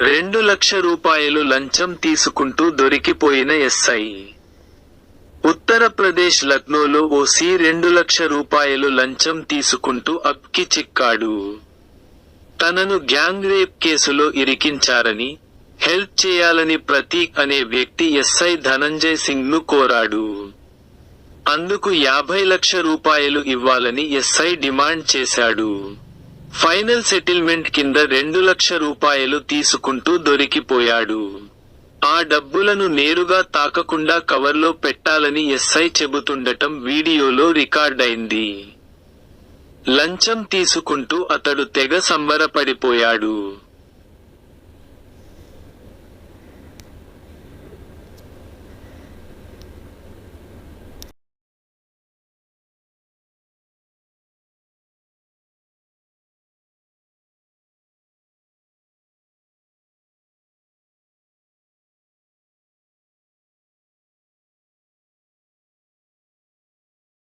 రెండు లక్ష రూపాయలు లంచం తీసుకుంటూ దొరికిపోయిన ఎస్ఐ. ఉత్తరప్రదేశ్ లక్నోలో ఓసీ రెండు లక్ష రూపాయలు లంచం తీసుకుంటూ అక్కి చిక్కాడు. తనను గ్యాంగ్ రేప్ కేసులో ఇరికించారని హెల్ప్ చేయాలని ప్రతీక్ అనే వ్యక్తి ఎస్ఐ ధనంజయ్ సింగ్ను కోరాడు. అందుకు యాభై లక్ష రూపాయలు ఇవ్వాలని ఎస్ఐ డిమాండ్ చేశాడు. ఫైనల్ సెటిల్మెంట్ కింద రెండు లక్ష రూపాయలు తీసుకుంటూ దొరికిపోయాడు. ఆ డబ్బులను నేరుగా తాకకుండా కవర్లో పెట్టాలని ఎస్ఐ చెబుతుండటం వీడియోలో రికార్డైంది. లంచం తీసుకుంటూ అతడు తెగ సంబరపడిపోయాడు.